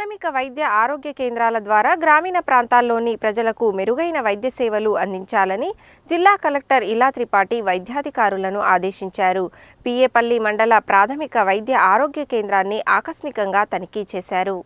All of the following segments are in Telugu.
ప్రాథమిక వైద్య ఆరోగ్య కేంద్రాల ద్వారా గ్రామీణ ప్రాంతాల్లోని ప్రజలకు మెరుగైన వైద్య సేవలు అందించాలని జిల్లా కలెక్టర్ ఇలా త్రిపాఠి వైద్యాధికారులను ఆదేశించారు. పిఏపల్లి మండల ప్రాథమిక వైద్య ఆరోగ్య కేంద్రాన్ని ఆకస్మికంగా తనిఖీ చేశారు.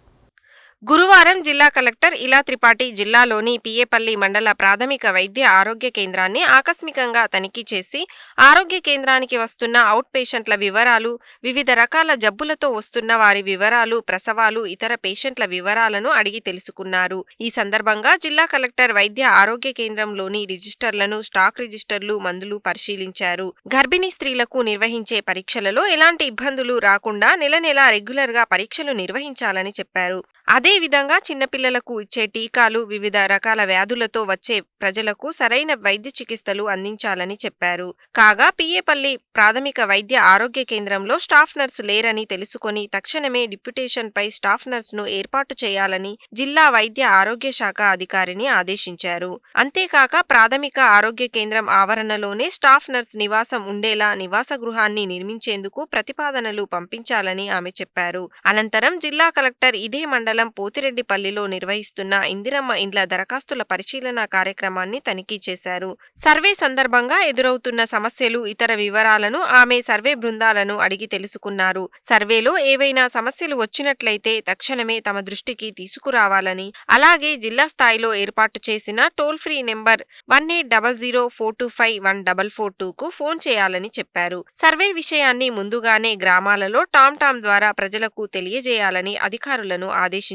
గురువారం జిల్లా కలెక్టర్ ఇలా త్రిపాఠి జిల్లాలోని పిఏపల్లి మండల ప్రాథమిక వైద్య ఆరోగ్య కేంద్రాన్ని ఆకస్మికంగా తనిఖీ చేసి ఆరోగ్య కేంద్రానికి వస్తున్న అవుట్ పేషెంట్ల వివరాలు వివిధ రకాల జబ్బులతో వస్తున్న వారి వివరాలు ప్రసవాలు ఇతర పేషెంట్ల వివరాలను అడిగి తెలుసుకున్నారు. ఈ సందర్భంగా జిల్లా కలెక్టర్ వైద్య ఆరోగ్య కేంద్రంలోని రిజిస్టర్లను స్టాక్ రిజిస్టర్లు మందులు పరిశీలించారు. గర్భిణీ స్త్రీలకు నిర్వహించే పరీక్షలలో ఎలాంటి ఇబ్బందులు రాకుండా నెల నెల రెగ్యులర్గా పరీక్షలు నిర్వహించాలని చెప్పారు. అదేవిధంగా చిన్నపిల్లలకు ఇచ్చే టీకాలు వివిధ రకాల వ్యాధులతో వచ్చే ప్రజలకు సరైన వైద్య చికిత్సలు అందించాలని చెప్పారు. కాగా పిఏపల్లి ప్రాథమిక వైద్య ఆరోగ్య కేంద్రంలో స్టాఫ్ నర్స్ లేరని తెలుసుకొని తక్షణమే డిప్యుటేషన్పై స్టాఫ్ నర్స్ను ఏర్పాటు చేయాలని జిల్లా వైద్య ఆరోగ్య శాఖ అధికారిని ఆదేశించారు. అంతేకాక ప్రాథమిక ఆరోగ్య కేంద్రం ఆవరణలోనే స్టాఫ్ నర్స్ నివాసం ఉండేలా నివాస గృహాన్ని నిర్మించేందుకు ప్రతిపాదనలు పంపించాలని ఆమె చెప్పారు. అనంతరం జిల్లా కలెక్టర్ ఇదే మండలం పోతిరెడ్డిపల్లిలో నిర్వహిస్తున్న ఇందిరమ్మ ఇండ్ల దరఖాస్తుల పరిశీలన కార్యక్రమాన్ని తనిఖీ చేశారు. సర్వే సందర్భంగా ఎదురవుతున్న సమస్యలు ఇతర వివరాలను ఆమె సర్వే బృందాలను అడిగి తెలుసుకున్నారు. సర్వేలో ఏవైనా సమస్యలు వచ్చినట్లయితే తక్షణమే తమ దృష్టికి తీసుకురావాలని అలాగే జిల్లా స్థాయిలో ఏర్పాటు చేసిన toll free number one eight double zero four two five one double four టూకు phone చేయాలని చెప్పారు. సర్వే విషయాన్ని ముందుగానే గ్రామాలలో టామ్ టామ్ ద్వారా ప్రజలకు తెలియజేయాలని అధికారులను ఆదేశించారు.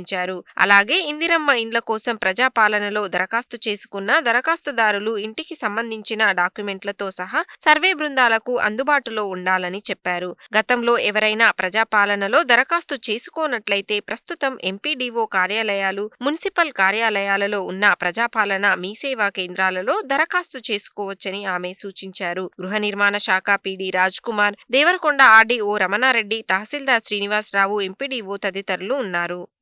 అలాగే ఇందిరమ్మ ఇండ్ల కోసం ప్రజాపాలనలో దరఖాస్తు చేసుకున్న దరఖాస్తుదారులు ఇంటికి సంబంధించిన డాక్యుమెంట్లతో సహా సర్వే బృందాలకు అందుబాటులో ఉండాలని చెప్పారు. గతంలో ఎవరైనా ప్రజాపాలనలో దరఖాస్తు చేసుకోనట్లయితే ప్రస్తుతం ఎంపీడీఓ కార్యాలయాలు మున్సిపల్ కార్యాలయాలలో ఉన్న ప్రజాపాలన మీసేవా కేంద్రాలలో దరఖాస్తు చేసుకోవచ్చని ఆమె సూచించారు. గృహ నిర్మాణ శాఖ పీడీ రాజ్ కుమార్ దేవరకొండ ఆర్డీఓ రమణారెడ్డి తహసీల్దార్ శ్రీనివాసరావు ఎంపీడీఓ తదితరులు ఉన్నారు.